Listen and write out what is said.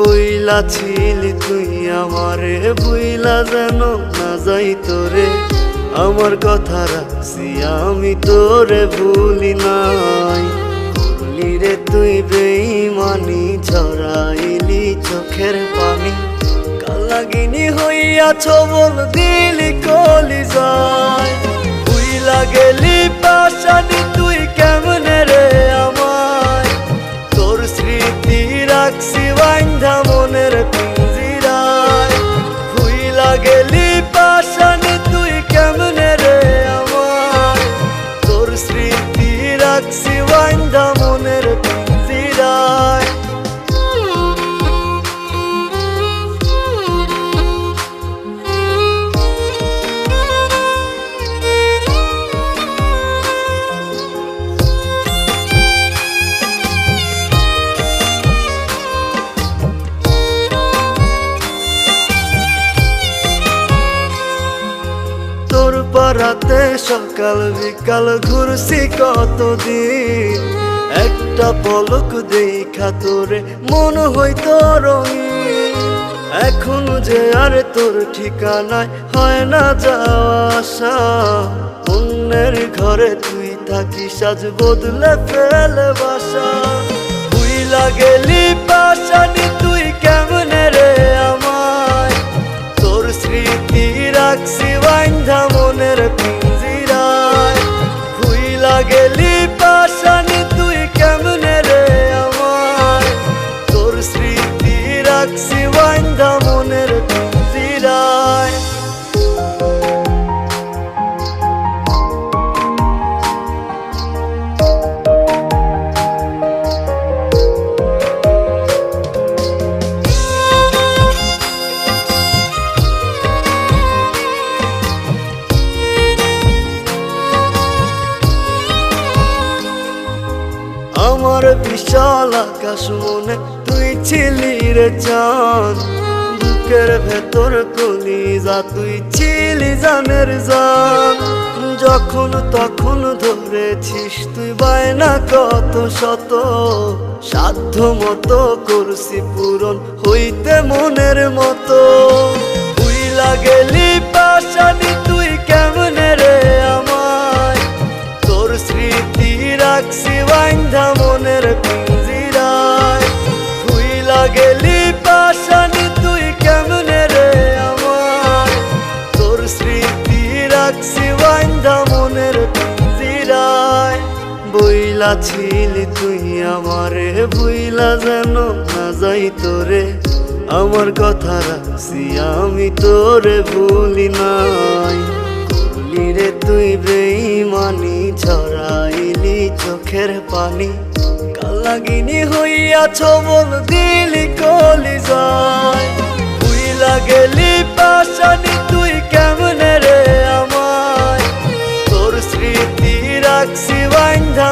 বইলা ছিলি তুই আমারে, বইলা যেন না যাই তোরে। আমার কথা রাখছি, আমি তোরে ভুলি নাই। করলি রে তুই বেইমানি ঝরাইলি চোখের পানি। কালাগিনি হইয়াছ বল দিলি কলি যায় বুইলা গেলি পাশানি তুই কেমনে রে আমায়? তোর স্মৃতি রাখছি পাড়াতে সকাল, বিকাল ঘুরছি কতদিন? একটা পলক দেখা তোরে, মন হইতো রঙিন। এখন যে আর তোর ঠিকানায় হয় না যাওয়া অন্যের ঘরে তুই থাকিস, আজ বদলে ফেলে বাসা। বুইলা গেলি পাশানি বিশাল আকাশ মনে তুই ছিলি রে চাঁদ। বুকের ভেতর কলি যা তুই ছিলি জানের জান যখন তখন ধরেছিস তুই বায়না কত শত। সাধ্য মতো করছি পূরণ হইতে মনের মতো। তুই গেলি পাশানি, তুই কেমনে গেলি পাশানি তুই কেমনে রে আমায় তোর স্মৃতি রাখছি বান্ধা মনের পিঞ্জিরায়। বইলা ছিলি তুই আমারে ভুইলা যেন না যাই তোরে। আমার কথা রাখছি আমি তোরে ভুলি নাই। করলি রে তুই বেইমানি, ছড়াইলি চোখের পানি। কালাগিনি হইয়াছ বল দিলি কলি যায় তুই লাগেলি পাশানি তুই কেমনে রে আমায়? তোর স্মৃতি রাখছি বান্ধা